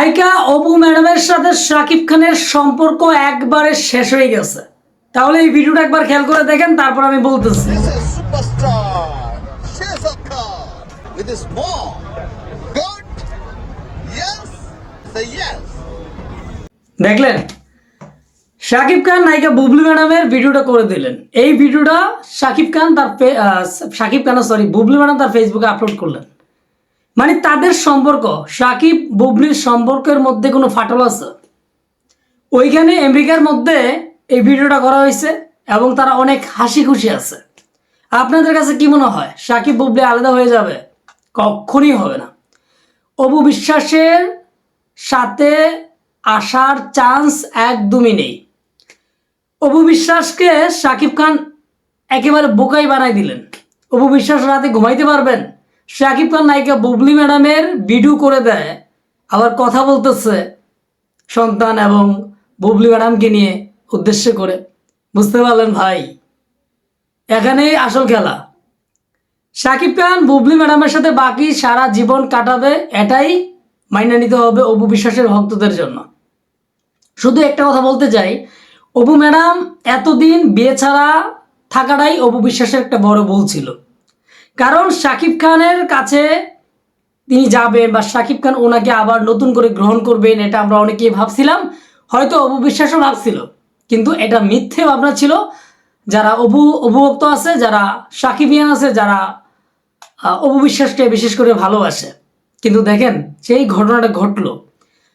নায়িকা অপু ম্যাডামের সাথে শাকিব খানের সম্পর্ক একবারে শেষ হয়ে গেছে। তাহলে এই ভিডিওটা একবার খেয়াল করে দেখেন তারপর আমি বলতেছি. দেখলেন? শাকিব খান নায়িকা বুবলি ম্যাডামের ভিডিওটা করে দিলেন। এই ভিডিওটা শাকিব খান তার শাকিব খান সরি বুবলি ম্যাডাম তার ফেসবুকে আপলোড করলেন। মানে তাদের সম্পর্ক শাকিব বুবলির সম্পর্কের মধ্যে কোনো ফাটল আছে? ওইখানে আমেরিকার মধ্যে এই ভিডিওটা করা হয়েছে এবং তারা অনেক হাসি খুশি আছে। আপনাদের কাছে কি মনে হয়? সাকিব, বুবলি আলাদা হয়ে যাবে? কখনই হবে না। অপু বিশ্বাসের সাথে আসার চান্স একদমই নেই। অপু বিশ্বাসকে সাকিব খান একেবারে বোকাই বানাই দিলেন। অপু বিশ্বাস রাতে ঘুমাইতে পারবেন? সাকিব খান নায়িকা বুবলি ম্যাডামের ভিডিও করে দেয়, আবার কথা বলতেছে সন্তান এবং বুবলি ম্যাডামকে নিয়ে উদ্দেশ্য করে। বুঝতে পারলেন ভাই? এখানেই আসল খেলা। সাকিব খান, বুবলি ম্যাডামের সাথে বাকি সারা জীবন কাটাবে, এটাই মাইনে নিতে হবে অপু বিশ্বাসের ভক্তদের জন্য। শুধু একটা কথা বলতে চাই, অপু ম্যাডাম এতদিন বিয়ে ছাড়া থাকাটাই অপু বিশ্বাসের একটা বড় ভুল ছিল। কারণ সাকিব খানের কাছে তিনি যাবেন বা সাকিব খান ওনাকে আবার নতুন করে গ্রহণ করবেন এটা আমরা অনেকেই ভাবছিলাম। হয়তো অপু বিশ্বাসও ভাবছিল। কিন্তু এটা মিথ্যে ভাবনা ছিল। যারা অপু অপভুক্ত আছে যারা সাকিবিয়ান আছে যারা আহ, অপু বিশ্বাসকে বিশেষ করে ভালোবাসে। কিন্তু দেখেন সেই ঘটনাটা ঘটলো।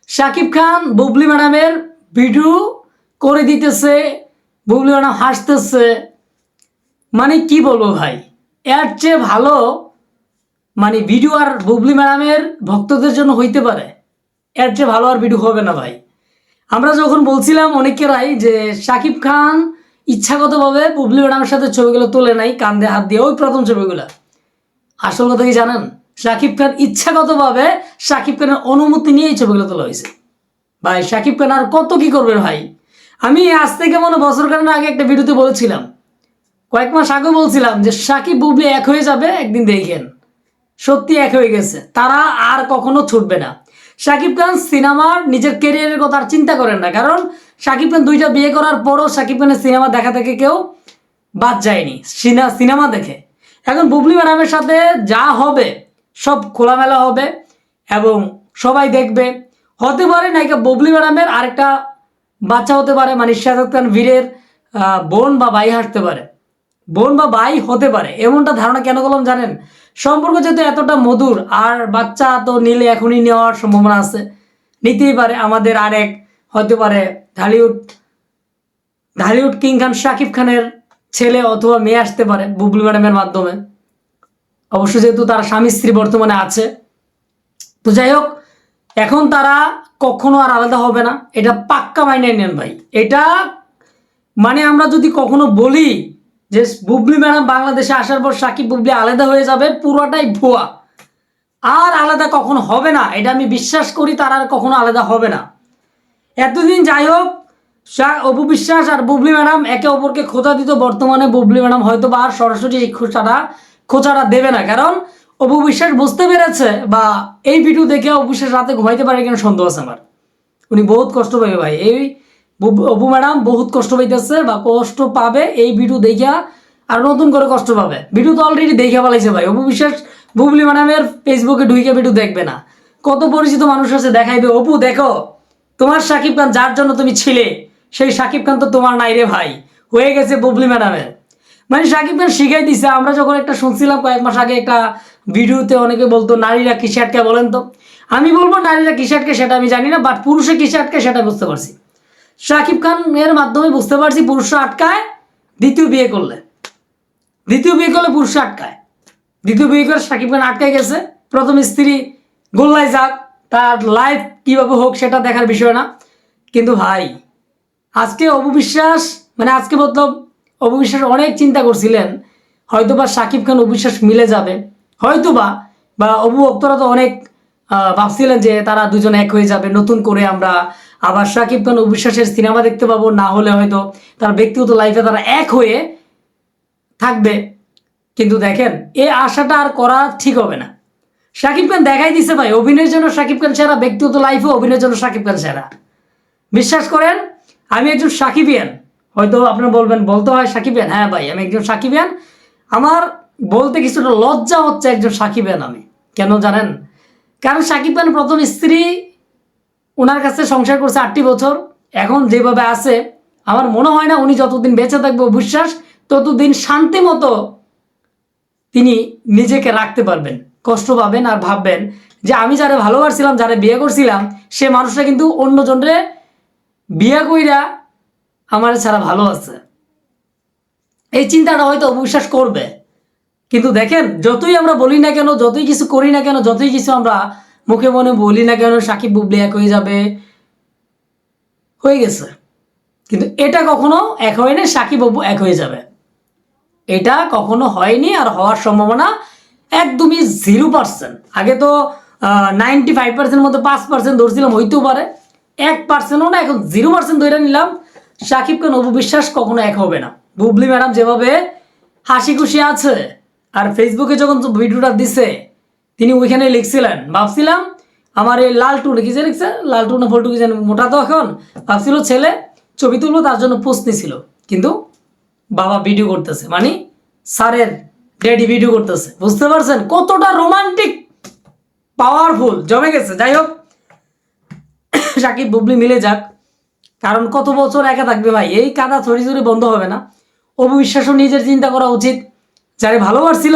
শাকিব খান বুবলি ম্যাডামের ভিডিও করে দিতেছে বুবলি ম্যাডাম হাসতেছে। মানে কি বলব ভাই? এর চেয়ে ভালো মানে ভিডিও আর বুবলি ম্যাডামের ভক্তদের জন্য হইতে পারে। এর চেয়ে ভালো আর ভিডিও হবে না ভাই। আমরা যখন বলছিলাম অনেকেরাই যে শাকিব খান ইচ্ছাগতভাবে বুবলি ম্যাডামের সাথে ছবিগুলো তোলে নাই, কান্দে হাত দিয়ে, ওই প্রথম ছবিগুলো। আসল কথা কি জানেন? শাকিব খান ইচ্ছাগতভাবে শাকিব খানের অনুমতি নিয়ে এই ছবিগুলো তোলা হয়েছে। ভাই, শাকিব খান আর কত কি করবে ভাই? আমি আজ থেকে মনে বছর খানের আগে একটা ভিডিওতে বলেছিলাম কয়েক মাস আগে বলছিলাম যে সাকিব বুবলি এক হয়ে যাবে, একদিন দেখেন। সত্যি এক হয়ে গেছে। তারা আর কখনো ছুটবে না। সাকিব খান সিনেমার নিজের কেরিয়ারের কথা আর চিন্তা করেন না, কারণ সাকিব খান দুইটা বিয়ে করার পরও সাকিব খানের সিনেমা দেখা থেকে কেউ বাদ যায়নি। সিনা- সিনেমা দেখে। এখন বুবলি ম্যাডামের সাথে যা হবে, সব খোলামেলা হবে এবং সবাই দেখবে। হতে পারে নায়িকা বুবলি ম্যাডামের আরেকটা বাচ্চা হতে পারে মানে শাহরুখ খান বীরের বোন বা ভাই হাঁটতে পারে। বোন বা ভাই হতে পারে। এমনটা ধারণা কেন করলাম জানেন? সম্পর্ক যেহেতু এতটা মধুর, আর বাচ্চা তো নিলে এখনই নেওয়ার সম্ভাবনা আছে। নিতেই পারে, আমাদের আরেক হতে পারে ঢালিউড ঢালিউড কিং খান শাকিব খানের ছেলে অথবা মেয়ে আসতে পারে বুবলি ম্যাডামের মাধ্যমে। অবশ্য যেহেতু তার স্বামী স্ত্রী বর্তমানে আছে। তো যাই হোক, এখন তারা কখনো আর আলাদা হবে না। এটা পাক্কা মাইনে নেন ভাই। এটা মানে আমরা যদি কখনো বলি যে বুবলি ম্যাডাম বাংলাদেশে আসার পর সাকিব বুবলি আলাদা হয়ে যাবে, পুরোটাই ভুয়া। আর আলাদা কখনো হবে না, এটা আমি বিশ্বাস করি, তার আর কখনো আলাদা হবে না। এতদিন যাই হোক অপু বিশ্বাস আর বুবলি ম্যাডাম একে অপরকে খোঁচা দিত, বর্তমানে বুবলি ম্যাডাম হয়তো বা আর সরাসরি খোঁচাটা খোঁচাটা দেবে না। কারণ অপু বিশ্বাস বুঝতে পেরেছে বা এই ভিডিও দেখে অপু বিশ্বাস রাতে ঘুমাইতে পারে কেন সন্দেহ আছে আমার। উনি বহুত কষ্ট পাবে ভাই। এই অপু ম্যাডাম, বহুত কষ্ট পাইতেছে বা কষ্ট পাবে এই ভিডিও দেখা আর নতুন করে কষ্ট পাবে। ভিডিও তো অলরেডি দেখে ফেলাইছে ভাই। অপু বিশ্বাস, বুবলি ম্যাডামের ফেসবুকে ঢুকে ভিডিও দেখবে না। কত পরিচিত মানুষ আছে দেখাইবে, অপু, দেখো, তোমার সাকিব খান যার জন্য তুমি ছিলে, সেই সাকিব খান তো তোমার নাই রে ভাই। হয়ে গেছে বুবলি ম্যাডামের। মানে সাকিব খান শিখাই দিছে। আমরা যখন একটা শুনছিলাম কয়েক মাস আগে একটা ভিডিওতে অনেকে বলতো, নারীরা কিসে আটকে? বলেন তো। আমি বলব, নারীরা কিসে আটকে সেটা আমি জানি না বাট পুরুষে কিসে আটকে সেটা বুঝতে পারছি। শাকিব খান এর মাধ্যমে বুঝতে পারছি পুরুষ আটকায়, দ্বিতীয় বিয়ে করলে। দ্বিতীয় বিয়ে করলে পুরুষ আটকায়। দ্বিতীয় বিয়ে করে শাকিব খান আটকে গেছে। প্রথম স্ত্রী গোল্লায় যাক, তার লাইফ কীভাবে হোক সেটা দেখার বিষয় না। কিন্তু ভাই, আজকে অববিশ্বাস মানে আজকে মতলব অববিশ্বাস অনেক চিন্তা করছিলেন, হয়তোবা সাকিব খান অবিশ্বাস মিলে যাবে। হয়তোবা, বা অবু ভক্তরা তো অনেক ভাবছিলেন যে তারা দুজন এক হয়ে যাবে, নতুন করে আমরা আবার সাকিব খান অবিশ্বাসের সিনেমা দেখতে পাবো, না হলে হয়তো তার ব্যক্তিগত লাইফে তারা এক হয়ে থাকবে। কিন্তু দেখেন এই আশাটা আর করা ঠিক হবে না। শাকিব খান দেখাই দিছে ভাই, অভিনয়ের জন্য শাকিব খান সেরা, ব্যক্তিগত লাইফে অভিনয়ের জন্য শাকিব খান সেরা। বিশ্বাস করেন, আমি একজন সাকিবিয়ান। হয়তো আপনারা বলবেন, বলতে হয় সাকিবিয়ান। হ্যাঁ ভাই, আমি একজন সাকিবিয়ান। আমার বলতে কিছুটা লজ্জা হচ্ছে একজন সাকিবিয়ান আমি। কেন জানেন? কারণ সাকিব খান প্রথম স্ত্রী ওনার কাছে সংসার করছে আটটি বছর, এখন যেভাবে আছে, আমার মনে হয় না উনি যতদিন বেঁচে থাকবে বিশ্বাস ততদিন শান্তি মতো তিনি নিজেকে রাখতে পারবেন। কষ্ট পাবেন আর ভাববেন যে আমি যারা ভালোবাসছিলাম, যারা বিয়ে করছিলাম, সে মানুষটা কিন্তু অন্য জনরে বিয়ে কইরা আমার ছাড়া ভালো আছে। এই চিন্তাটা হয়তো অবিশ্বাস করবে। কিন্তু দেখেন, যতই আমরা বলি না কেন, যতই কিছু করি না কেন, যতই কিছু আমরা মুখে মনে বলি না কেন সাকিব বুবলি এক হয়ে যাবে। হয়ে গেছে। কিন্তু এটা কখনো এক হয়নি, সাকিব বাবু এক হয়ে যাবে। এটা কখনো হয়নি আর হওয়ার সম্ভাবনা একদমই জিরো পার্সেন্ট আগে তো নাইনটি ফাইভ পার্সেন্ট মধ্যে পাঁচ পার্সেন্ট ধরছিলাম, হইতেও পারে। এক পার্সেন্টও না, এখন জিরো পার্সেন্ট ধরে নিলাম। সাকিব খান অপু বিশ্বাস কখনো এক হবে না। বুবলি ম্যাডাম যেভাবে হাসি খুশি আছে, আর ফেসবুকে যখন ভিডিওটা দিছে তিনি ওইখানে লিখছিলেন, ভাবছিলাম আমার এই লালটু কি যে লিখছে? লালটু না ফল্টু কি জানি, মোটা তো এখন। ভাবছিল ছেলে ছবি তুলবো, তার জন্য পোস্ট নিছিল কিন্তু বাবা ভিডিও করতেছে মানে স্যারের ড্যাডি ভিডিও করতেছে। বুঝতে পারছেন? কতটা রোমান্টিক পাওয়ারফুল জমে গেছে। যাই হোক, সাকিব, বুবলি মিলে যাক। কারণ কত বছর একা থাকবে ভাই? এই কাদা ছড়ি ছড়ি বন্ধ হবে না। অবিশ্বাসও নিজের চিন্তা করা উচিত। যারে ভালোবাসছিল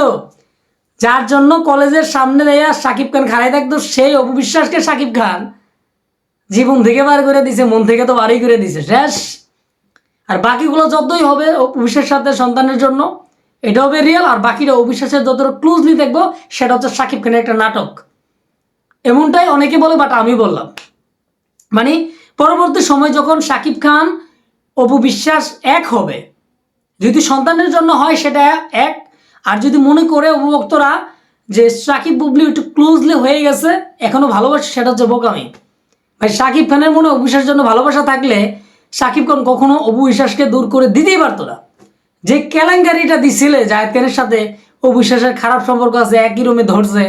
যার জন্য কলেজের সামনে দেয়া সাকিব খান খাড়াই থাকতো, সেই অপবিশ্বাসকে সাকিব খান জীবন থেকে বার করে দিছে, মন থেকে তো বারই করে দিছে, শেষ। আর বাকিগুলো যতই হবে অবিশ্বাসের সাথে সন্তানের জন্য এটা হবে রিয়েল আর বাকিটা অবিশ্বাসের যতটা ক্লোজলি দেখব, সেটা হচ্ছে সাকিব খানের একটা নাটক। এমনটাই অনেকে বলে বাট আমি বললাম। মানে পরবর্তী সময় যখন সাকিব খান অপু বিশ্বাস এক হবে, যদি সন্তানের জন্য হয়, সেটা এক আর যদি মনে করে অভিভক্তরা যে সাকিব বুবলি একটু ক্লোজলি হয়ে গেছে, এখনও ভালোবাসে, সেটা হচ্ছে বোকামি। ভাই, সাকিব খানের মনে অবিশ্বাসের জন্য ভালোবাসা থাকলে সাকিব খান কখনো অবু দূর করে দিতেই পারতো না। যে কেলেঙ্কারিটা দিছিলে জাহেদ খানের সাথে অবিশ্বাসের খারাপ সম্পর্ক আছে, একই রুমে ধরছে,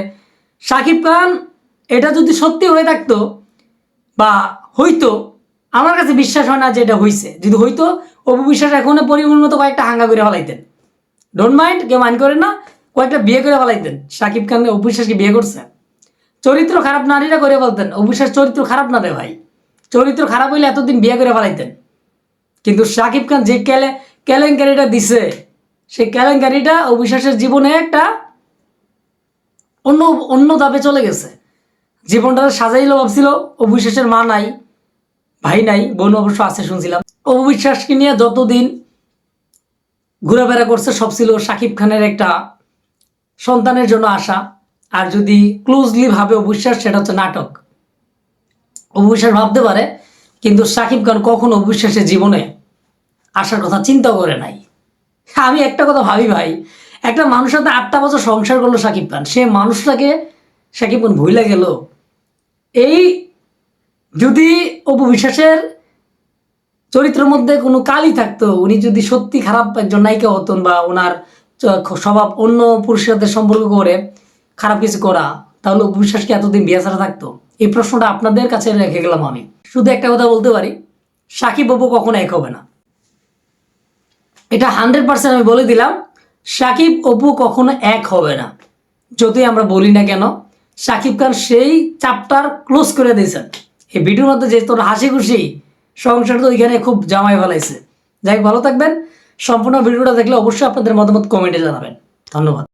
সাকিব খান এটা যদি সত্যি হয়ে থাকতো বা হইতো, আমার কাছে বিশ্বাস হয় না যে এটা হইছে। যদি হইতো অপু বিশ্বাস এখনও পরিমাণ মতো কয়েকটা হাঙ্গা করে ফেলাইতেন। ডোন্ট মাইন্ড কেউ মাইন্ড করেন না, কয়েকটা বিয়ে করে ফেলাইতেন। সাকিব খান অপু বিশ্বাসকে বিয়ে করছে। চরিত্র খারাপ নারীরা করে বলতেন অবিশ্বাস চরিত্র খারাপ না রে ভাই। চরিত্র খারাপ হইলে এতদিন বিয়ে করে ফেলাইতেন। কিন্তু সাকিব খান যে কেলে, কেলেঙ্কারিটা দিছে, সেই কেলেঙ্কারিটা অবিশ্বাসের জীবনে একটা অন্য অন্য ধাপে চলে গেছে। জীবনটা সাজাইলো, ভাবছিল অবিশ্বাসের মা নাই, ভাই নাই, বোন অবশ্য আছে শুনছিলাম। অবিশ্বাসকে নিয়ে যতদিন ঘোরাফেরা করছে, সব ছিল সাকিব খানের একটা সন্তানের জন্য আশা। আর যদি ক্লোজলি ভাবে অবিশ্বাস সেটা হচ্ছে নাটক। অবিশ্বাস ভাবতে পারে, কিন্তু সাকিব খান কখনো অবিশ্বাসের জীবনে আসার কথা চিন্তা করে নাই। আমি একটা কথা ভাবি ভাই, একটা মানুষের সাথে আটটা বছর সংসার করল সাকিব খান, সে মানুষটাকে সাকিব খান ভুলে গেল। এই যদি অপু বিশ্বাসের চরিত্রের মধ্যে কোনো কালি থাকতো। উনি যদি সত্যি খারাপ একজন নায়িকা হতেন বা ওনার স্বভাব অন্য পুরুষের সাথে সম্পর্ক করে খারাপ কিছু করা, তাহলে বিশ্বাস কি এতদিন বিয়ে ছাড়া থাকতো? এই প্রশ্নটা আপনাদের কাছে রেখে গেলাম আমি। শুধু একটা কথা বলতে পারি, সাকিব বাবু কখনো এক হবে না। এটা হান্ড্রেড পার্সেন্ট আমি বলে দিলাম, সাকিব অপু কখনো এক হবে না। যদি আমরা বলি না কেন, সাকিব খান সেই চাপটার ক্লোজ করে দিয়েছেন। এই ভিডিওর মধ্যে যে তোর হাসি খুশি সংসার তো ওইখানে খুব জামাই ফেলাইছে। যাই ভালো থাকবেন। সম্পূর্ণ ভিডিওটা দেখলে অবশ্যই আপনাদের মতামত কমেন্টে জানাবেন। ধন্যবাদ।